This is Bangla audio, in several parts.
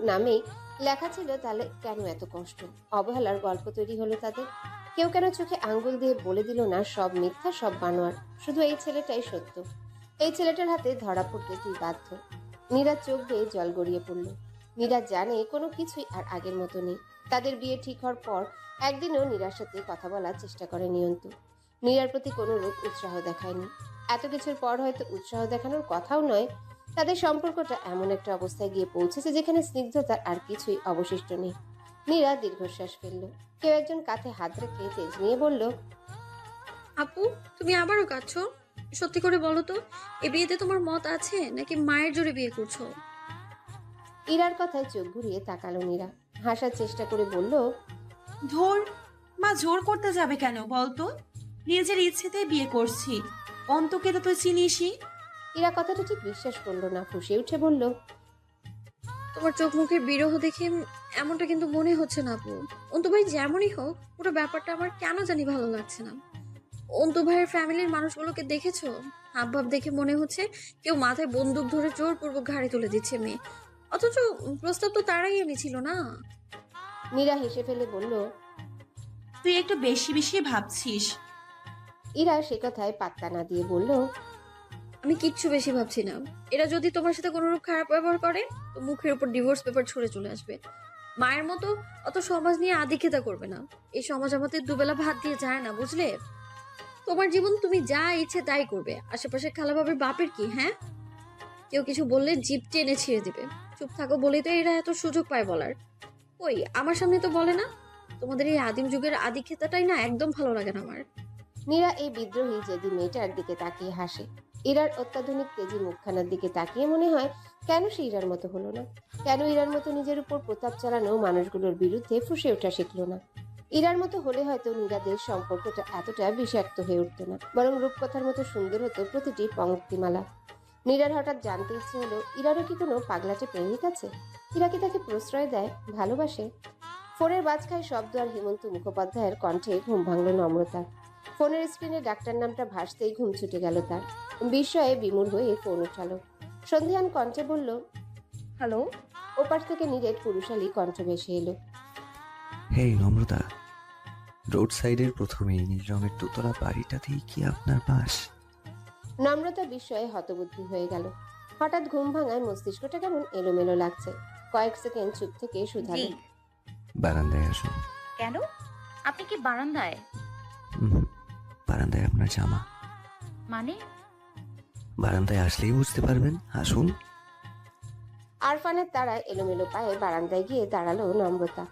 নামেই লেখা ছিল, তাহলে কেন এত কষ্ট? অবহেলার গল্প তৈরি হলো তাদের। কেউ কেন চোখে আঙ্গুল দিয়ে বলে দিল না, সব মিথ্যা, সব বানোয়ার শুধু এই ছেলেটাই সত্য। এই ছেলেটার হাতে ধরা পড়তে তুই বাধ্য? চোখ বেয়ে জল গড়িয়ে পড়ল। নীরা জানে কোনো কিছুই আর আগের মতো নেই। তাদের বিয়ে ঠিক হওয়ার পর একদিনও নীরার সাথে কথা বলার চেষ্টা করে নিয়ন্তু নীরার প্রতি কোনো রূপ উৎসাহ দেখায়নি। এত কিছুর পর হয়তো উৎসাহ দেখানোর কথাও নয়। তাদের সম্পর্কটা এমন একটা অবস্থায় গিয়ে পৌঁছেছে যেখানে স্নিগ্ধতার আর কিছুই অবশিষ্ট নেই। নীরা দীর্ঘশ্বাস ফেলল। কেউ একজন কাঁধে হাত রেখে তেজ নিয়ে বলল আপু তুমি আবারও কাঁদছো? সত্যি করে বলো তো এ বিয়েতে তোমার মত আছে নাকি মায়ের জোরে বিয়ে করছ? ইরার কথায় চোখ ঘুরিয়ে তাকালো নীরা হাসার চেষ্টা করে বলল ধর মা জোর করতে যাবে কেন বলতো? নিজের ইচ্ছেতেই বিয়ে করছি। অন্তকে তো তুই চিনিসই। ইরা কথাটা ঠিক বিশ্বাস করল না ফুসে উঠে বলল তোমার চোখ মুখের বিরহ দেখে এমনটা কিন্তু মনে হচ্ছে না আপু। অন্তু ভাই যেমনই হোক পুরো ব্যাপারটা আমার কেন জানি ভালো লাগছে না। অন্তু ভাইয়ের ফ্যামিলির মানুষগুলোকে দেখেছ? হাবভাব দেখে মনে হচ্ছে কেউ মাথায় বন্দুক ধরে জোরপূর্বক ঘাড়ে তুলে দিচ্ছে মেয়ে। অথচ প্রস্তাব তো তারাই এনেছিল না। মীরা হেসে ফেলে বলল তুই একটু বেশি বেশি ভাবছিস। ইরা সে কথায় পাত্তা না দিয়ে বলল, আমি কিচ্ছু বেশি ভাবছি না। এরা যদি তোমার সাথে কোনোরূপ খারাপ ব্যবহার করে, তো মুখের উপর ডিভোর্স পেপার ছুঁড়ে চলে আসবে। মায়ের মতো অত সমাজ নিয়ে আদিক্ষেতা করবে না। এই সমাজ আমাদের দুবেলা ভাত দিয়ে যায় না, বুঝলে? তোমার জীবন তুমি যা ইচ্ছে তাই করবে। আশেপাশে খালাভাবের বাপের কি হ্যাঁ? কেউ কিছু বললে জিপ টেনে ছিঁড়ে দিবে। চুপ থাকো বলেই তো এরা এত সুযোগ পায় বলার। ওই আমার সামনে তো বলে না? তোমাদের এই আদিম যুগের আদিক্ষেতাটাই না একদম ভালো লাগে না আমার। নীরা এই বিদ্রোহী জেদি মেয়েটার দিকে তাকিয়ে হাসে। ইরার অত্যাধুনিক তেজি মুখখানার দিকে তাকিয়ে মনে হয়, কেন সে ইরার মতো হলো না? কেন ইরার মতো নিজের উপর প্রতাপ চালানো মানুষগুলোর বিরুদ্ধে ফুসে ওঠা শিখলো না? ইরার মতো হলে হয়তো নীরাদের সম্পর্কটা এতটা বিষাক্ত হয়ে উঠতো না, বরং রূপকথার মতো সুন্দর হতো প্রতিটি পঙ্ক্তিমালা। নীরার হঠাৎ জানতে ইচ্ছে হলো, ইরারও কি কোনো পাগলাটে প্রেমিক আছে? ইরা কি তাকে প্রশ্রয় দেয়, ভালোবাসে? ফোনের বাজখায় শব্দ আর হেমন্ত মুখোপাধ্যায়ের কণ্ঠে ঘুম ভাঙল নম্রতার। ফোনের স্ক্রিনে ডাক্তার নামটা ভাসতেই ঘুম ছুটে গেল তার। বিস্ময়ে বিমূর হয়ে ফোন উঠালো। সন্ধিয়ান কণ্ঠে বলল হ্যালো? ওপার থেকে নিজের পুরুষালী কণ্ঠ ভেসে এলো। হেই নম্রতা রোড সাইডের প্রথমেই নীল রঙের দোতলা বাড়িটাতেই কি আপনার বাস? নম্রতা বিস্ময়ে হতবুদ্ধি হয়ে গেল। হঠাৎ ঘুম ভাঙায় মস্তিষ্কটা কেমন এলোমেলো লাগছে। কয়েক সেকেন্ড চুপ থেকে শুধালো। বারান্দায় আসুন। কেন? আপনি কি বারান্দায়? বারান্দায় আপনার জামা। মানে? বারান্দায় আসলেই বুঝতে পারবেন। আসুন। আরফানের তারা এলোমেলো পায়ে বারান্দায় গিয়ে দাঁড়াল নম্রতা।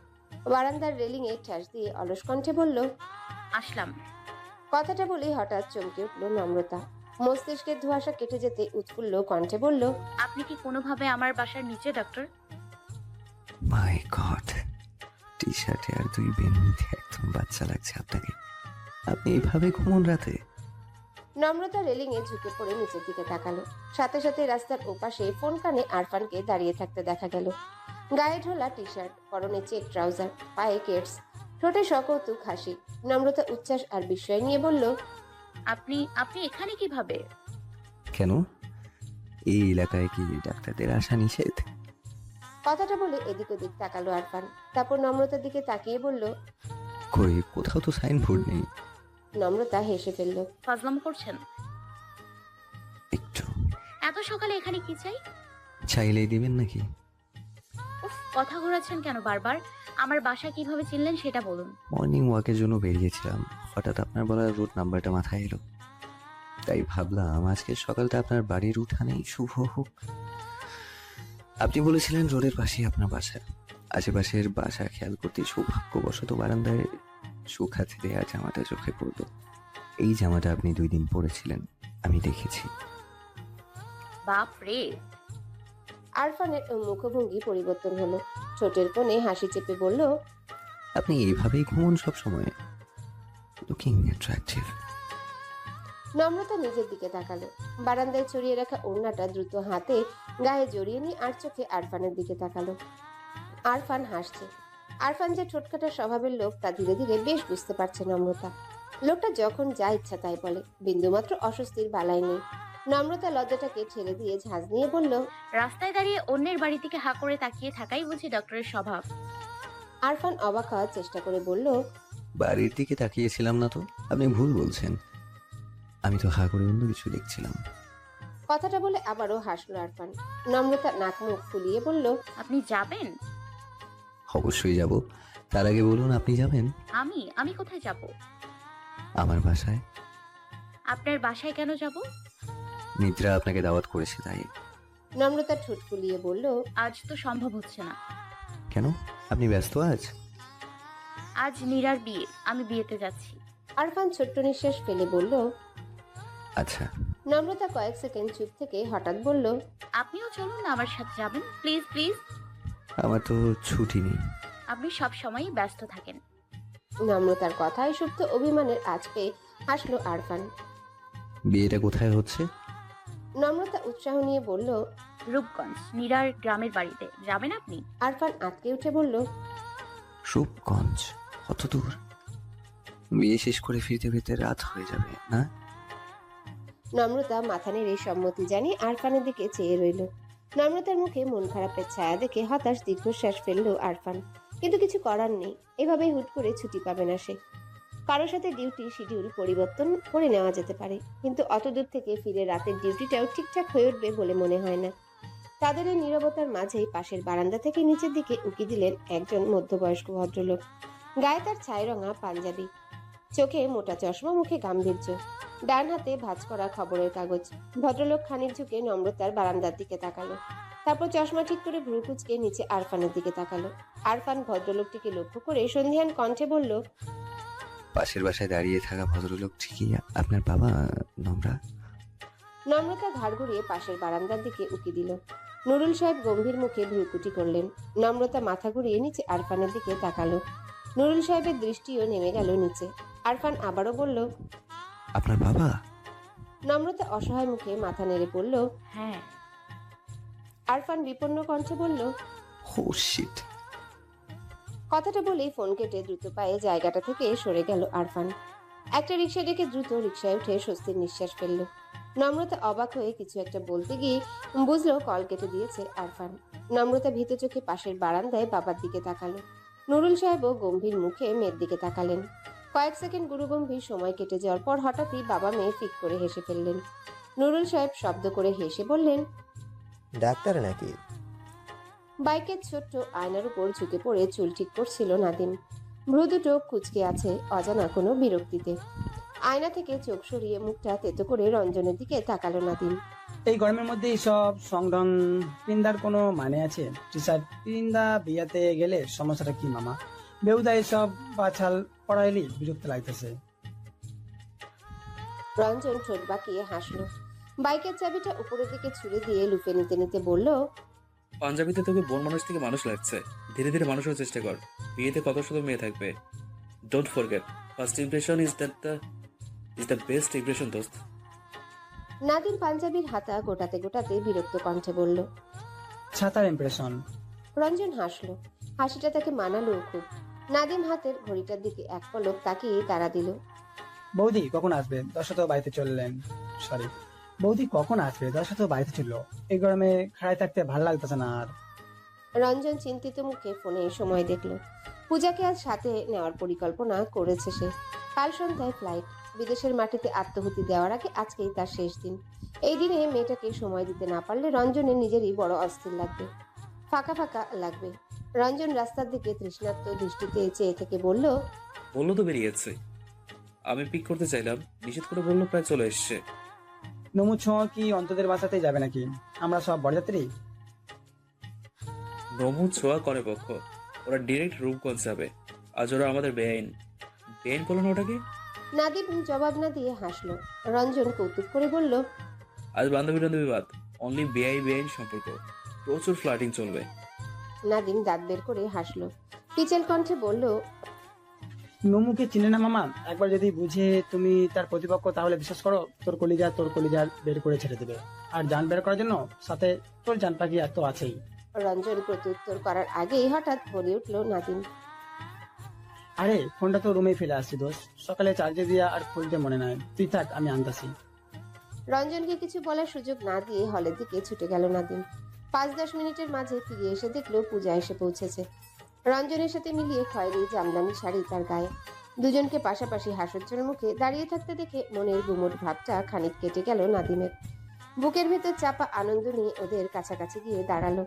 বারান্দার রেলিংয়ে ঠ্যাস দিয়ে অলস কণ্ঠে বলল আসলাম। কথাটা বলেই হঠাৎ চমকে উঠল নম্রতা। মস্তিষ্কের ধোঁয়াশা কেটে যেতে উৎফুল্ল কণ্ঠে বলল আপনি কি কোনোভাবে আমার বাসার নিচে ডক্টর মাই গড টি শার্টে আর দুই বেনুনিতে একদম বাচ্চা লাগছে আপনাকে। আপনি এইভাবে ঘুমন রাতে। নম্রতা রেলিং এ ঝুঁকে পড়ে নিচের দিকে তাকালো। সাথে সাথে রাস্তার ওপাশে ফোন কানে আরফানকে দাঁড়িয়ে থাকতে দেখা গেল। গায়ে ঢোলা টি শার্ট পরনে চেক ট্রাউজার পায়ে কেটস ঠোঁটে সকৌতুক হাসি। নম্রতা উচ্ছ্বাস আর বিস্ময় নিয়ে বলল আপনি আপনি এখানে কীভাবে? কেন? এই এলাকায় কি ডাক্তারদের আসা নিষেধ? কথাটা বলে এদিক ওদিক তাকালো আরফান। তারপর নম্রতার দিকে তাকিয়ে বলল কই কোথাও তো সাইন সাইনবোর্ড নেই। নম্রতা হেসে ফেলল। ফাজলাম করছেন? একটু। এত সকালে এখানে কি চাই? চাইলেই দিবেন নাকি? উফ কথা ঘোরাচ্ছেন কেন বারবার? আমার বাসা কীভাবে চিনলেন সেটা বলুন। মর্নিং ওয়াকের জন্য বেরিয়েছিলাম। হঠাৎ আপনার বলা রুট নাম্বারটা মাথায় এলো। তাই ভাবলাম আজকে সকালটা আপনার বাড়ির উঠানেই শুভ হোক। আপনি বলেছিলেন রোডের পাশেই আপনার বাসা। আশেপাশের বাসা খেয়াল করতে সৌভাগ্যবশত বারান্দায় শুকাতে দেওয়া জামাটা চোখে পড়ল। এই জামাটা আপনি দুই দিন পরেছিলেন আমি দেখেছি। বাপ রে আরফানের মুখভঙ্গি পরিবর্তন হলো। ছোটের কোণে হাসি চেপে বলল আপনি এইভাবেই ঘুমন সবসময়। লুকিং অ্যাট্রাকটিভ নম্রতা নিজের দিকে তাকালো। বারান্দায় ছড়িয়ে রাখা ওড়নাটা দ্রুত হাতে গায়ে জড়িয়ে নিয়ে আর চোখে আরফানের দিকে তাকালো। আরফান হাসছে। আরফান যে ঠোঁটকাটা স্বভাবের লোক তা ধীরে ধীরে বেশ বুঝতে পারছে নম্রতা। লোকটা যখন যা ইচ্ছা তাই বলে বিন্দুমাত্র অস্বস্তির বালাই নেই। নম্রতা লজ্জাটাকে ছেড়ে দিয়ে ঝাঁজ নিয়ে বলল রাস্তায় দাঁড়িয়ে অন্যের বাড়ি থেকে হা করে তাকিয়ে থাকাই বুঝি ডক্টরের স্বভাব। আরফান অবাক হওয়ার চেষ্টা করে বলল বাড়ির দিকে তাকিয়েছিলাম না তো আপনি ভুল বলছেন। আমি তো হা করে অন্য কিছু দেখছিলাম। কথাটা বলে আবারও হাসলো আরফান। নম্রতা নাক মুখ ফুলিয়ে বলল আপনি যাবেন? অবশ্যই যাব। তার আগে বলুন আপনি যাবেন? আমি? আমি কোথায় যাব? আমার বাসায়। আপনার বাসায় কেন যাব? নিদ্রা আপনাকে দাওয়াত করেছে তাই। নম্রতা ঠোঁট ফুলিয়ে বলল আজ তো সম্ভব হচ্ছে না। কেন? আপনি ব্যস্ত আজ? আজ নীরার বিয়ে। আমি বিয়েতে যাচ্ছি। আরফান ছোট্ট নিঃশ্বাস ফেলে বলল আচ্ছা। নম্রতা কয়েক সেকেন্ড চুপ থেকে হঠাৎ বলল আপনিও চলুন না আমার সাথে যাবেন। Please please. আমার তো ছুটি নেই। আপনি সব সময়ই ব্যস্ত থাকেন। নম্রতার কথায় সুপ্ত অভিমানের আজ পেয়ে হাসলো আরফান। বিয়েটা কোথায় হচ্ছে? নম্রতা উৎসাহ নিয়ে বলল রূপগঞ্জ নীরার গ্রামের বাড়িতে। যাবেন আপনি? আরফান আটকে উঠে বলল রূপগঞ্জ? কত দূর? বিয়ে শেষ করে ফিরতে ফিরতে রাত হয়ে যাবে না? নম্রতা মাথা নেড়ে সম্মতি জানিয়ে আরফানের দিকে চেয়ে রইল। নম্রতার মুখে মন খারাপের ছায়া দেখে হতাশ দীর্ঘশ্বাস ফেলল আরফান। কিন্তু কিছু করার নেই। এভাবেই হুট করে ছুটি পাবে না সে। কারোর সাথে ডিউটি শিডিউল পরিবর্তন করে নেওয়া যেতে পারে। কিন্তু অত দূর থেকে ফিরে রাতের ডিউটিটাও ঠিকঠাক হয়ে উঠবে বলে মনে হয় না। তাদের এই নীরবতার মাঝেই পাশের বারান্দা থেকে নিচের দিকে উকি দিলেন একজন মধ্যবয়স্ক ভদ্রলোক। গায়ে তার ছাই রঙা পাঞ্জাবি। চোখে মোটা চশমা মুখে গাম্ভীর্য। ডান হাতে ভাঁজ করা খবরের কাগজ। ভদ্রলোক খানিক ঝুঁকে নম্রতার বারান্দার দিকে তাকালো। তারপর চশমা ঠিক করে ভ্রু কুচকে নিচে আরফানের দিকে তাকালো। আরফান ভদ্রলোকটিকে লক্ষ্য করে সন্ধিহান কণ্ঠে বলল পাশের বাসায় দাঁড়িয়ে থাকা ভদ্রলোক ঠিকই আপনার বাবা নম্রা? নম্রতা ঘাড় ঘুরিয়ে পাশের বারান্দার দিকে উকি দিল। নুরুল সাহেব গম্ভীর মুখে ভ্রুকুটি করলেন। নম্রতা মাথা ঘুরিয়ে নিচে আরফানের দিকে তাকালো। নুরুল সাহেবের দৃষ্টিও নেমে গেল নিচে। আরফান আবারও বলল আপনার বাবা? নম্রতা অসহায় মুখে মাথা নেড়ে বলল হ্যাঁ। আরফান বিপন্ন কণ্ঠে বলল হো শিট কথাটা বলেই ফোন কেটে দ্রুত পায়ে জায়গাটা থেকে সরে গেল আরফান। একটা রিক্সা ডেকে দ্রুত রিক্সায় উঠে স্বস্তির নিঃশ্বাস ফেলল। নম্রতা অবাক হয়ে কিছু একটা বলতে গিয়ে বুঝলো কল কেটে দিয়েছে আরফান। নম্রতা ভীত চোখে পাশের বারান্দায় বাবার দিকে তাকালো। নুরুল সাহেবও গম্ভীর মুখে মেয়ের দিকে তাকালেন। কয়েক সেকেন্ড গুরুগম্ভীর সময় কেটে যাওয়ার পর হঠাৎই বাবা মেয়ে ফিক করে হেসে ফেললেন। নুরুল সাহেব শব্দ করে হেসে বললেন ডাক্তার নাকি? বাইকের ছোট্ট আয়নার উপর ঝুঁকে পড়ে চুল ঠিক করছিল নাদিম। ভ্রু দুটো কুচকে আছে অজানা কোনো বিরক্তিতে। আয়না থেকে চোখ সরিয়ে মুখটা তেতো করে রঞ্জনের দিকে তাকালো নাদিম। এই গরমের মধ্যে সব সংরং পিন্দার কোনো মানে আছে? টিচার পিন্দা বিয়াতে গেলে সমস্যাটা কি মামা? বেউদা এসব বাছাল পড়াইলি বিরক্ত লাগতেছে। রঞ্জন ঠোঁট বাঁকিয়ে হাসলো। বাইকের চাবিটা উপরের দিকে ছুড়ে দিয়ে লুপে নিতে নিতে বলল পাঞ্জাবিতে তোকে বোন মানুষ থেকে মানুষ লাগছে। ধীরে ধীরে মানুষ হওয়ার চেষ্টা কর। বিয়েতে কত শত মেয়ে থাকবে? Don't forget first impression is that the is the best impression দোস্ত। নাদিম পাঞ্জাবির হাতা গোটাতে গোটাতে বিরক্ত কণ্ঠে বলল ছাতার ইমপ্রেশন রঞ্জন হাসলো। হাসিটা তাকে মানালো খুব। নাদিম হাতের ঘড়িটার দিকে এক পলক তাকিয়ে তারা দিল বৌদি কখন আসবে? দশত বাড়িতে চললেন। সরি বৌদি কখন আসবে? দশত বাড়িতে চলল এই গরমে খাড়ায় থাকতে ভালো লাগতেছে না আর। রঞ্জন চিন্তিত মুখে ফোনে সময় দেখল। পূজাকে আজ সাথে নেওয়ার পরিকল্পনা করেছে সে। কাল সন্ধ্যায় ফ্লাইট। বিদেশের মাটিতে আত্মহুতি দেওয়ার আগে আজকেই তার শেষ দিন। এই দিনে মেয়েটাকে সময় দিতে না পারলে রঞ্জনের নিজেরই বড় অস্থির লাগবে। ফাঁকা ফাঁকা লাগবে। রঞ্জন রাস্তার দিকে তৃষ্ণাত্ম দৃষ্টিতে চেয়ে থেকে বলল বলল তো বেরিয়েছে। আমি পিক করতে চাইলাম। নিষেধ করে বলল প্রায় চলে এসছে। নমু ছোঁয়া কি অন্তদের বাসাতেই যাবে নাকি? আমরা সব বরযাত্রী? নমু ছোঁয়া করে পক্ষ। ওরা ডিরেক্ট রূপগঞ্জ যাবে। আজ ওরা আমাদের বেআইন। বেআইন করল না ওটাকে? নাদিম জবাব না দিয়ে হাসলো। রঞ্জন কৌতুক করে বলল আজ বান্ধবী বান্ধবী বাদ। অনলি বেআই বেআইন সম্পর্ক। প্রচুর ফ্লাটিং চলবে। নাদিম দাঁত বের করে হাসলো। পিচেল কণ্ঠে বলল নমুকে চিনে না মামা একবার যদি বুঝে তুমি তার প্রতিপক্ষ তাহলে বিশ্বাস করো তোর কলিজা তোর কলিজা বের করে ছেড়ে দেবে। আর জান বের করার জন্য সাথে তোর জান পাখি এত আছেই। রঞ্জন প্রত্যুত্তর করার আগেই হঠাৎ বলে উঠল নাদিম আরে ফোনটা তো রুমে ফেলে আসছি দোষ সকালে চার্জে দিয়া আর খুলতে মনে নাই। তুই থাক আমি আনতাছি। রঞ্জনকে কিছু বলার সুযোগ না দিয়ে হলের দিকে ছুটে গেল নাদিম পাঁচ দশ মিনিটের মাঝে ফিরে এসে দেখল পূজা এসে পৌঁছেছে। রঞ্জনের সাথে মিলিয়ে খয়েরি জামদানি শাড়ি তার গায়ে। দুজনকে পাশাপাশি হাসজ্জর মুখে দাঁড়িয়ে থাকতে দেখে মনের গুমট ভাবটা খানিক কেটে গেল নাদিমের। বুকের ভেতর চাপা আনন্দ নিয়ে ওদের কাছাকাছি গিয়ে দাঁড়াল।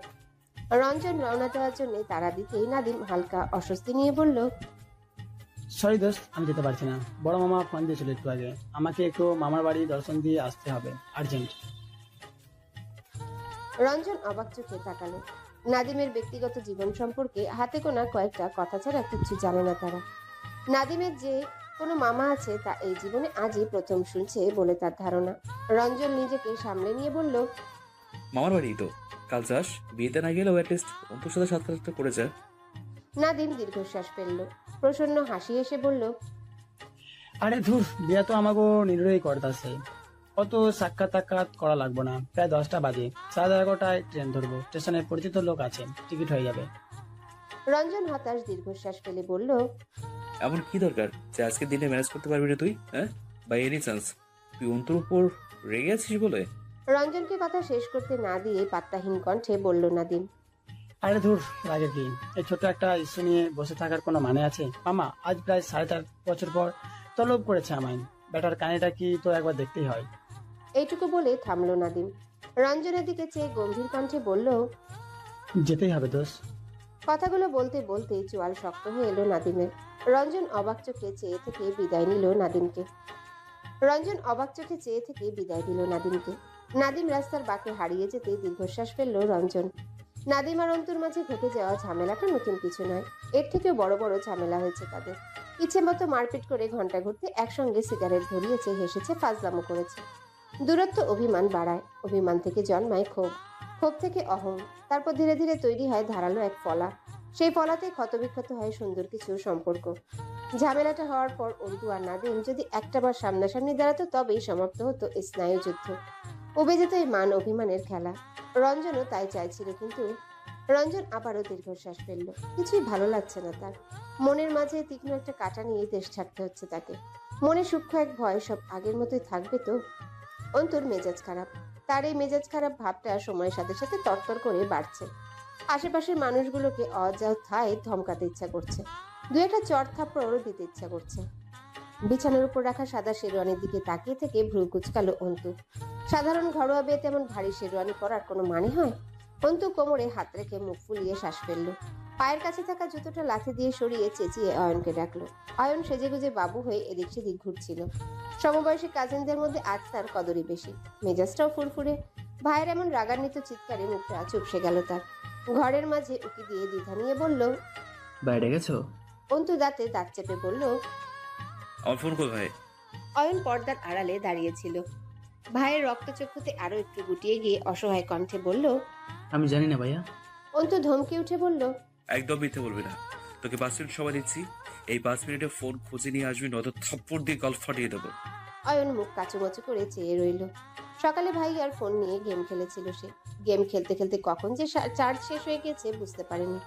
রঞ্জন রওনা দেওয়ার জন্য তারা দিতেই নাদিম হালকা অস্বস্তি নিয়ে বলল সরি দোস্ত, আমি যেতে পারছি না। বড় মামা ফোন দিয়েছিল একটু আগে। আমাকে একটু মামার বাড়ি দর্শন দিয়ে আসতে হবে, আর্জেন্ট। রঞ্জন অবাক চোখে তাকালো। নাদিমের ব্যক্তিগত জীবন সম্পর্কে হাতে গোনা কয়েকটা কথা ছাড়া কিচ্ছু জানে না তারা। নাদিমের যে কোনো মামা আছে তা এই জীবনে আজই প্রথম শুনছে বলে তার ধারণা। রঞ্জন নিজেকে সামলে নিয়ে বলল মামার বাড়ি তো। কাল যাস বিয়েতে না গেলেও অ্যাটলিস্ট অন্তর সাথে সাক্ষাৎ করে যা নাদিম দীর্ঘশ্বাস ফেলল প্রসন্ন হাসি এসে বলল আরে ধুর বিয়া তো আমাকে নিরই করতেছে। অত সাক্ষাৎ টাক্ষাৎ করা লাগবে না। প্রায় দশটা বাজে। সাড়ে এগারোটায় ট্রেন ধরবো। স্টেশনে পরিচিত লোক আছে। টিকিট হয়ে যাবে। রঞ্জন হতাশ দীর্ঘশ্বাস ফেলে বলল এমন কি দরকার যে আজকের দিনে ম্যানেজ করতে পারবি না তুই হ্যাঁ? বাই এনি চান্স তুই অন্তর উপর রেগে আছিস বলে? রঞ্জনকে কথা শেষ করতে না দিয়ে পাত্তাহীন কণ্ঠে বলল নাদিম আরে ধুর লাগে দিন। এই ছোট একটা ইস্যু নিয়ে বসে থাকার কোনো মানে আছে? মামা আজ প্রায় সাড়ে চার বছর পর তলব করেছে আমায়। বেটার কানেটা কি তো একবার দেখতেই হয়। এইটুকু বলে থামলো নাদিম। রঞ্জনের দিকে চেয়ে গম্ভীর কণ্ঠে বলল যেতেই হবে দোষ কথাগুলো বলতে বলতে চোয়াল শক্ত হয়ে এলো নাদিমের। রঞ্জন অবাক চোখে চেয়ে থেকে বিদায় নিল নাদিমকে। রঞ্জন অবাক চোখে চেয়ে থেকে বিদায় দিল নাদিমকে। নাদিম রাস্তার বাঁকে হারিয়ে যেতে দীর্ঘশ্বাস ফেলল রঞ্জন। নাদিম আর অন্তুর মাঝে ঘটে যাওয়া ঝামেলাটা নতুন কিছু নয়। এর থেকেও বড় বড় ঝামেলা হয়েছে তাদের। ইচ্ছে মতো মারপিট করে ঘণ্টা ঘুরতে একসঙ্গে সিগারেট ধরিয়েছে হেসেছে ফাজলামো করেছে। দূরত্ব অভিমান বাড়ায়। অভিমান থেকে জন্মায় ক্ষোভ। ক্ষোভ থেকে অহং। তারপর ধীরে ধীরে তৈরি হয় ধারালো এক ফলা। সেই ফলাতে ক্ষতবিক্ষত হয় সুন্দর কিছু সম্পর্ক। ঝামেলাটা হওয়ার পর অন্তু আর নাদিম যদি একটা একটাবার সামনাসামনি দাঁড়াতো তবেই সমাপ্ত হতো এই স্নায়ুযুদ্ধ উবে যেত এই মান অভিমানের খেলা। রঞ্জনও তাই চাইছিল কিন্তু রঞ্জন আবারও দীর্ঘশ্বাস ফেলল। কিছুই ভালো লাগছে না তার। মনের মাঝে তীক্ষ্ণ একটা কাটা নিয়ে দেশ ছাড়তে হচ্ছে তাকে। মনে সূক্ষ্ম এক ভয়, সব আগের মতোই থাকবে তো? অন্তুর মেজাজ খারাপ। তার এই মেজাজ খারাপ ভাবটা সময়ের সাথে সাথে তরতর করে বাড়ছে। আশেপাশের মানুষগুলোকে অযথায় ধমকাতে ইচ্ছা করছে। দু একটা চর থাপ্পড়ও দিতে ইচ্ছা করছে। বিছানার উপর রাখা সাদা শেরওয়ানির দিকে তাকিয়ে থেকে ভ্রু কুচকালো অন্তু। সাধারণ ঘরোয়া বিয়েতে এমন ভারী শেরওয়ানি পরার কোনো মানে হয়? অন্তু কোমরে হাত রেখে মুখ ফুলিয়ে শ্বাস ফেলল। পায়ের কাছে থাকা জুতোটা লাথি দিয়ে সরিয়ে চেঁচিয়ে অয়নকে ডাকলো। অয়ন সেজেগুজে বাবু হয়ে এদিক সেদিক ঘুরছিল। সমবয়সী কাজিনদের মধ্যে আজ তার কদরই বেশি। মেজাজটাও ফুরফুরে। ভাইয়ের এমন রাগান্বিত চিৎকারে মুখটা চুপসে গেল তার। ঘরের মাঝে উকি দিয়ে দ্বিধা নিয়ে বলল বাইরে গেছো? অন্তু দাঁতে দাঁত চেপে বলল আমার ফোন কর ভাই অয়ন পর্দার আড়ালে দাঁড়িয়েছিল। ভাইয়ের রক্তচক্ষুতে আরও একটু গুটিয়ে গিয়ে অসহায় কণ্ঠে বলল আমি জানি না ভাইয়া। অন্তু ধমকে উঠে বলল একদম মিথ্যে বলবি না। তোকে পাঁচ মিনিট সময় দিচ্ছি। এই পাঁচ মিনিটে ফোন খুঁজে নিয়ে আসবি, নয়তো থাপ্পড় দিয়ে গল্প ফাটিয়ে দেবো। অয়ন মুখ কাঁচু কাচুমাচু করে চেয়ে রইল। সকালে ভাই আর ফোন নিয়ে গেম খেলেছিল সে। গেম খেলতে খেলতে কখন যে চার্জ শেষ হয়ে গেছে বুঝতে পারেনি।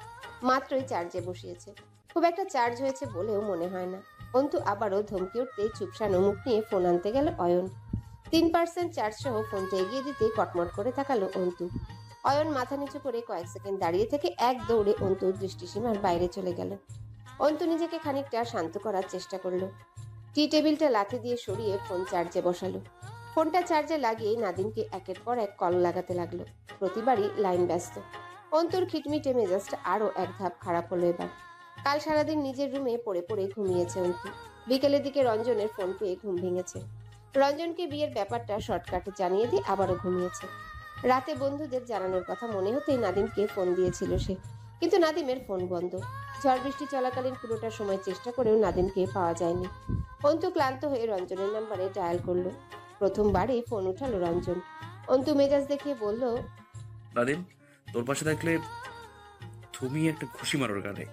মাত্রই চার্জে বসিয়েছে। খুব একটা চার্জ হয়েছে বলেও মনে হয় না। অন্তু আবারও ধমকে উঠতেই চুপসানো মুখ নিয়ে ফোন আনতে গেল অয়ন। তিন পার্সেন্ট চার্জ সহ ফোনটা এগিয়ে দিতে কটমট করে তাকালো অন্তু। অয়ন মাথা নিচু করে কয়েক সেকেন্ড দাঁড়িয়ে থেকে এক দৌড়ে অন্তুর দৃষ্টিসীমার বাইরে চলে গেল। অন্তু নিজেকে খানিকটা শান্ত করার চেষ্টা করল। টি টেবিলটা লাথি দিয়ে সরিয়ে ফোন চার্জে বসালো। ফোনটা চার্জে লাগিয়ে নাদিমকে একের পর এক কল লাগাতে লাগল। প্রতিবারই লাইন ব্যস্ত। অন্তর খিটমিটে মেজাজটা আরও এক ধাপ খারাপ হলো এবার। কাল সারাদিন নিজের রুমে পড়ে পড়ে ঘুমিয়েছে অন্তু। বিকেলের দিকে রঞ্জনের ফোন পেয়ে ঘুম ভেঙেছে। রঞ্জনকে বিয়ের ব্যাপারটা শর্টকাটে জানিয়ে দিয়ে আবারও ঘুমিয়েছে। রাতে বন্ধুদের জানানোর কথা মনে হতেই নাদিমকে ফোন দিয়েছিল সে। কিন্তু নাদিমের ফোন বন্ধ। ঝড় বৃষ্টি চলাকালীন পুরোটা সময় চেষ্টা করেও নাদিমকে পাওয়া যায়নি। অন্তু ক্লান্ত হয়ে রঞ্জনের নাম্বারে ডায়াল করল। প্রথমবারই ফোন উঠালো রঞ্জন। অন্তু মেজাজ দেখে বলল নাদিম তোর পাশে থাকলে তুমি একটা খুশি মারোর গানে।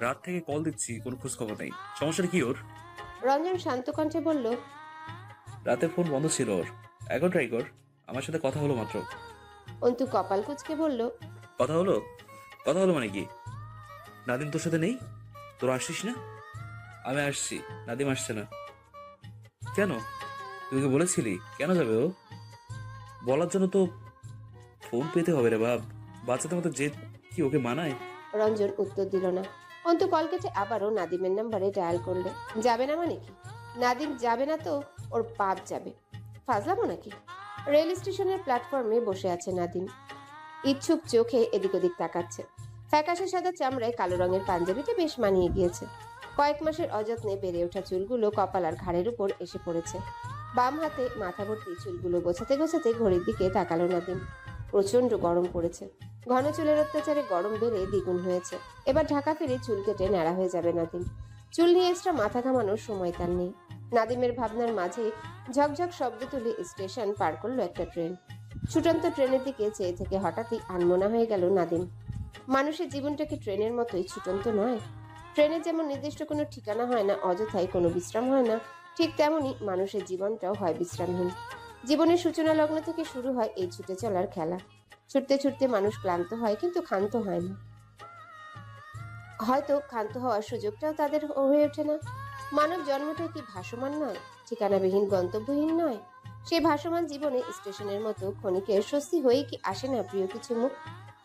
রাত থেকে কল দিচ্ছি কোনো খোঁজ খবর নেই। সমস্যাটা কি ওর? রঞ্জন শান্ত কণ্ঠে বলল রাতে ফোন বন্ধ ছিল ওর। এখন ট্রাই কর। আমার সাথে কথা হলো মাত্র। অন্তু কপাল কুচকে বলল কথা হলো? কথা হলো মানে কি? নাদিম তোর সাথে নেই? তোর আসছিস না? আমি আসছি নাদিম আসছে না। কেন? তুই কি বলেছিলি? কেন যাবে ও? বলার জন্য তো ফোন পেতে হবে রে বাপ। বাচ্চাদের মতো জেদ কি ওকে মানায়? রঞ্জন উত্তর দিল না। অন্তু কল কেটে আবারও নাদিমের নাম্বারে ডায়াল করলে। যাবে না মানে কি? নাদিম যাবে না তো ওর পাপ যাবে। ফাজলামো নাকি? রেল স্টেশনের প্ল্যাটফর্মে বসে আছে নাদিম। ইচ্ছুক চোখে এদিক ওদিক তাকাচ্ছে। ফ্যাকাশে সাদা চামড়ায় কালো রঙের পাঞ্জাবিটা বেশ মানিয়ে গিয়েছে। কয়েক মাসের অযত্নে বেড়ে ওঠা চুলগুলো কপাল আর ঘাড়ের উপর এসে পড়েছে। বাম হাতে মাথা ভর্তি চুলগুলো গোছাতে গোছাতে ঘড়ির দিকে তাকালো নাদিম। প্রচণ্ড গরম পড়েছে। ঘন চুলের অত্যাচারে গরম বেড়ে দ্বিগুণ হয়েছে। এবার ঢাকা ফিরে চুল কেটে ন্যাড়া হয়ে যাবে নাদিম। চুল নিয়ে এক্সট্রা মাথা ঘামানোর সময় তার নেই। নাদিমের ভাবনার মাঝে ঝকঝক শব্দ তুলে স্টেশন পার করল একটা ট্রেন। ছুটন্ত ট্রেনের দিকে চেয়ে থেকে হঠাৎই আনমনা হয়ে গেল নাদিম। মানুষের জীবনটা কি ট্রেনের মতোই ছুটন্ত নয়? ট্রেনের যেমন নির্দিষ্ট কোনো ঠিকানা হয় না অযথায় কোনো বিশ্রাম হয় না, ঠিক তেমনই মানুষের জীবনটাও হয় বিশ্রামহীন। জীবনের সূচনা লগ্ন থেকে শুরু হয় এই ছুটে চলার খেলা। ছুটতে ছুটতে মানুষ ক্লান্ত হয়, কিন্তু ক্ষান্ত হয় না। হয়তো ক্ষান্ত হওয়ার সুযোগটাও তাদের হয়ে ওঠে না। মানব জন্মটা কি ভাসমান নয়, ঠিকানাবিহীন গন্তব্যহীন নয়? সেই ভাসমান জীবনে স্টেশনের মতো ক্ষণিকের স্বস্তি হয়ে কি আসে না প্রিয় কিছু মুখ?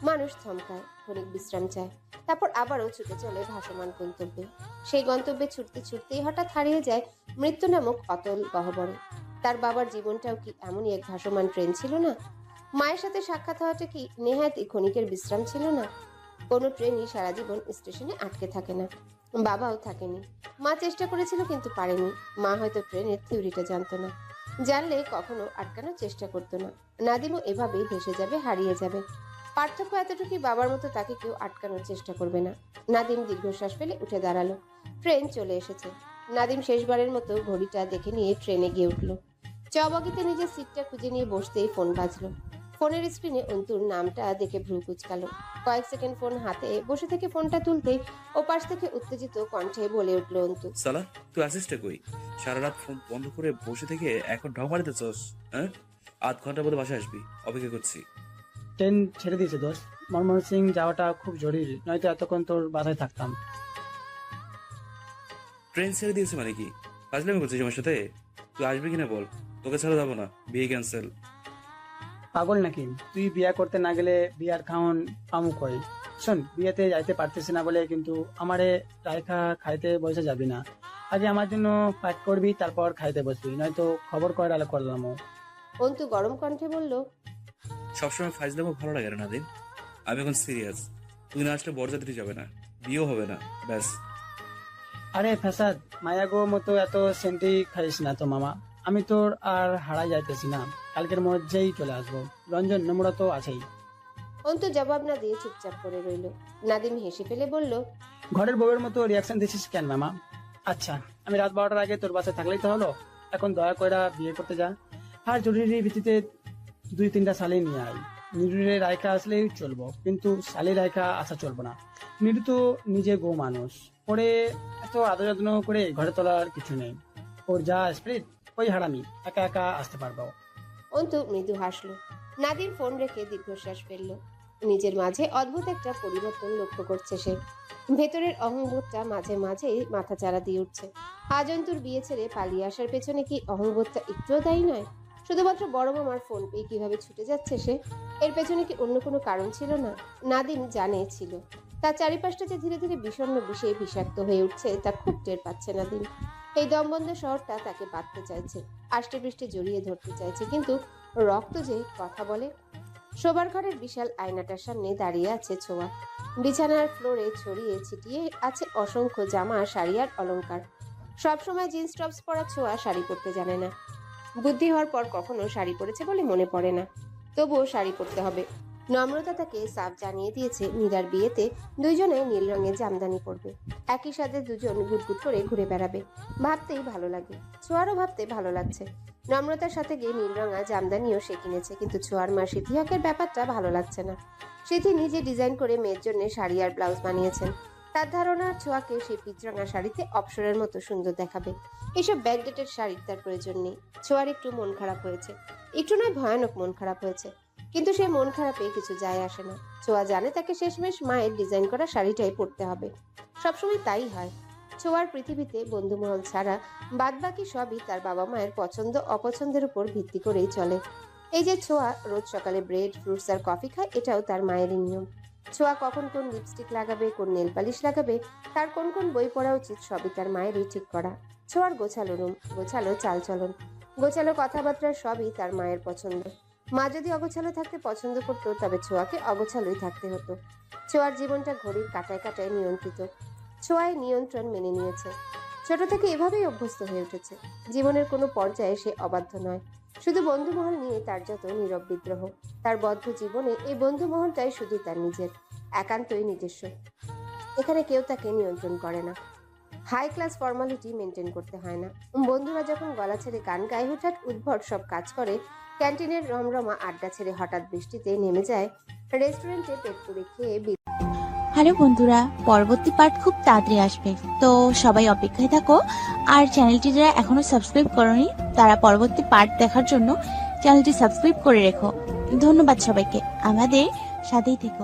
মানুষ থমকায়, ক্ষণিক বিশ্রাম চায়, তারপর আবারও ছুটে চলে ভাসমান গন্তব্যে। সেই গন্তব্যে ছুটতে ছুটতেই হঠাৎ হারিয়ে যায় মৃত্যু নামক অতল গহ্বরে। তার বাবার জীবনটাও কি এমনই এক ভাসমান ট্রেন ছিল না? মায়ের সাথে সাক্ষাৎ হওয়াটা কি নেহাতি ক্ষণিকের বিশ্রাম ছিল না? কোনো ট্রেনই সারা জীবন স্টেশনে আটকে থাকে না। বাবাও থাকেনি। মা চেষ্টা করেছিল কিন্তু পারেনি। মা হয়তো ট্রেনের থিওরিটা জানতো না। জানলে কখনো আটকানোর চেষ্টা করতো না। নাদিমও এভাবেই ভেসে যাবে, হারিয়ে যাবে। পার্থক্য এতটুকুই বাবার মতো তাকে কেউ আটকানোর চেষ্টা করবে না। নাদিম দীর্ঘশ্বাস ফেলে উঠে দাঁড়াল। ট্রেন চলে এসেছে। নাদিম শেষবারের মতো ঘড়িটা দেখে নিয়ে ট্রেনে গিয়ে উঠল। চবগিতে নিজের সিটটা খুঁজে নিয়ে বসতেই ফোন বাজলো। ফোনের স্ক্রিনে অন্তুর নামটা দেখে ভ্রু কুচকালো। কয়েক সেকেন্ড ফোন হাতে বসে থেকে ফোনটা তুলতেই ওপাশ থেকে উত্তেজিত কণ্ঠে বলে উঠল অন্তু। সালা তুই আসিসটা কই? সারা রাত ফোন বন্ধ করে বসে থেকে এখন ঢং মারিতে চস হ্যাঁ? আধ ঘণ্টার মধ্যে বাসায় আসবি অপেক্ষা করছি। ট্রেন ছেড়ে দিয়েছে দোস্ত। মনমোহন সিং যাওয়াটা খুব জরুরি নয়তো এতক্ষণ তোর বাসায় থাকতাম। ট্রেন ছেড়ে দিয়েছে মানে কি? ফাজলামি করছিস আমার সাথে? তুই আসবি কিনা বল? তোকে ছাড়া যাব না বিয়ে ক্যান্সেল পাগল নাকি? তুই বিয়া করতে না গেলে বিয়ার খাওন পামু কই শোন বিয়েতে যাইতে পারতেছি না বলে কিন্তু আমারে রায়খা খাইতে বসে যাবি না। আগে আমার জন্য পাক করবি তারপর খাইতে বসবি নয়তো খবর করে আলো করলাম অন্তু গরম কণ্ঠে বলল সবসময় ফাইজ দেবো ভালো লাগে না দিন আমি এখন সিরিয়াস তুই না আসলে বরযাত্রী যাবে না বিয়েও হবে না ব্যাস। আরে ফ্যাসাদ মায়াগো মতো এত সেন্টি খাইস না তো মামা। আমি তোর আর হারাই যাইতেছি না। কালকের মধ্যেই চলে আসব। রঞ্জন নোমরা তো আছেই। অন্তু জবাব না দিয়ে চুপচাপ করে রইল। নাদিম হেসে ফেলে বলল ঘরের বউয়ের মতো রিয়াকশন দিচ্ছিস কেন মামা? আচ্ছা আমি রাত বারোটার আগে তোর বাসায় থাকলেই তো হলো। এখন দয়া করে বিয়ে করতে যা। আর জরুরি ভিত্তিতে দুই তিনটা সালে নিয়ে আয়। নিরুরে রায়কা আসলেই চলবো কিন্তু সালি রায়কা আসা চলবো না। নিরু তো নিজে গো মানুষ। পরে এত আদর যত্ন করে ঘরে তোলার কিছু নেই। ওর যা স্প্রিট ওই হারামি একা একা আসতে পারব। অন্তু মৃদু হাসলো। নাদির ফোন রেখে দীর্ঘশ্বাস ফেলল। নিজের মাঝে অদ্ভুত একটা পরিবর্তন লক্ষ্য করছে সে। ভেতরের অহংবোধটা মাঝে মাঝেই মাথা চারা দিয়ে উঠছে। আজ অন্তুর বিয়ে ছেড়ে পালিয়ে আসার পেছনে কি অহংবোধটা একটুও দায়ী নয়? শুধুমাত্র বড় মামার ফোন পেয়ে কীভাবে ছুটে যাচ্ছে সে? এর পেছনে কি অন্য কোনো কারণ ছিল না? নাদিম জানে ছিল। তার চারিপাশটা যে ধীরে ধীরে বিষণ্ণ বিষয়ে বিষাক্ত হয়ে উঠছে, তা খুব টের পাচ্ছে নাদিম এই দমবন্ধ শহরটা তাকে বাঁধতে চাইছে আষ্টে পৃষ্ঠে জড়িয়ে ধরতে চাইছে, কিন্তু রক্ত যে কথা বলে, শোবার ঘরের বিশাল আয়নাটার সামনে দাঁড়িয়ে আছে ছোঁয়া। বিছানার ফ্লোরে ছড়িয়ে ছিটিয়ে আছে অসংখ্য জামা, শাড়ি আর অলংকার। সবসময় জিন্স, টপস পরা ছোঁয়া শাড়ি পরতে জানে না। বুদ্ধি হওয়ার পর কখনো শাড়ি পরেছে বলে মনে পড়ে না। তবুও শাড়ি পরতে হবে। নম্রতা তাকে সাফ জানিয়ে দিয়েছে। মীরার বিয়েতে দুইজনে নীল রঙের জামদানি পরবে। একই সাথে দুজন গুটগুট করে ঘুরে বেড়াবে। ভাবতেই ভালো লাগে। ছোঁয়ারও ভাবতে ভালো লাগছে। নম্রতার সাথে গিয়ে নীলরঙা জামদানিও সে কিনেছে, কিন্তু ছোঁয়ার মা সিদ্ধিহাকের ব্যাপারটা ভালো লাগছে না। সিদ্ধি নিজে ডিজাইন করে মেয়ের জন্য শাড়ি আর ব্লাউজ বানিয়েছেন। তার ধারণা, ছোঁয়াকে সেই পিচরঙা শাড়িতে অপসরের মতো সুন্দর দেখাবে। এসব ব্যাকডেটের শাড়ির তার প্রয়োজন নেই। ছোঁয়ার একটু মন খারাপ হয়েছে। একটু নয়, ভয়ানক মন খারাপ হয়েছে। কিন্তু সে মন খারাপে কিছু যায় আসে না। ছোঁয়া জানে তাকে শেষমেশ মায়ের ডিজাইন করা শাড়িটাই পরতে হবে। সবসময় তাই হয়। ছোঁয়ার পৃথিবীতে বন্ধুমহল ছাড়া বাদবাকি সবই তার বাবা মায়ের পছন্দ, অপছন্দের উপর ভিত্তি করেই চলে। এই যে ছোঁয়া, রোজ সকালে ব্রেড, ফ্রুটস আর কফি খায়, এটাও তার মায়েরই নিয়ম। ছোঁয়া কখন কোন লিপস্টিক লাগাবে, কোন নেল পালিশ লাগাবে, তার কোন কোন বই পড়া উচিত, সবই তার মায়েরই ঠিক করা। ছোঁয়ার গোছালো রুম, গোছালো চালচলন। গোছালো কথাবার্তা সবই তার মায়ের পছন্দ। মা যদি অগোছালো থাকতে পছন্দ করতো, তবে ছোঁয়াকে অগোছালোই থাকতে হতো। ছোঁয়ার জীবনটা ঘড়ির কাটায় কাটায় নিয়ন্ত্রিত। ছোঁয়ায় নিয়ন্ত্রণ মেনে নিয়েছে। ছোট থেকে এভাবেই অভ্যস্ত হয়ে উঠেছে। জীবনের কোনো পর্যায়ে সে অবাধ্য নয়। শুধু বন্ধুমহল নিয়ে তার যত নীরব বিদ্রোহ, তার বদ্ধ জীবনে এই বন্ধুমহলটাই শুধু তার নিজের, একান্তই নিজস্ব। এখানে কেউ তাকে নিয়ন্ত্রণ করে না। হাই ক্লাস ফর্মালিটি মেনটেন করতে হয় না। বন্ধুরা যখন গলা ছেড়ে গান গায়ে, হঠাৎ উদ্ভট সব কাজ করে ক্যান্টিনের রমরমা আড্ডা ছেড়ে হঠাৎ বৃষ্টিতে নেমে যায় রেস্টুরেন্টে পেট পুড়ে খেয়ে হ্যালো বন্ধুরা, পরবর্তী পার্ট খুব তাড়াতাড়ি আসবে। তো সবাই অপেক্ষায় থাকো, আর চ্যানেলটি যারা এখনও সাবস্ক্রাইব করনি, তারা পরবর্তী পার্ট দেখার জন্য চ্যানেলটি সাবস্ক্রাইব করে রেখো। ধন্যবাদ সবাইকে, আমাদের সাথেই থেকো।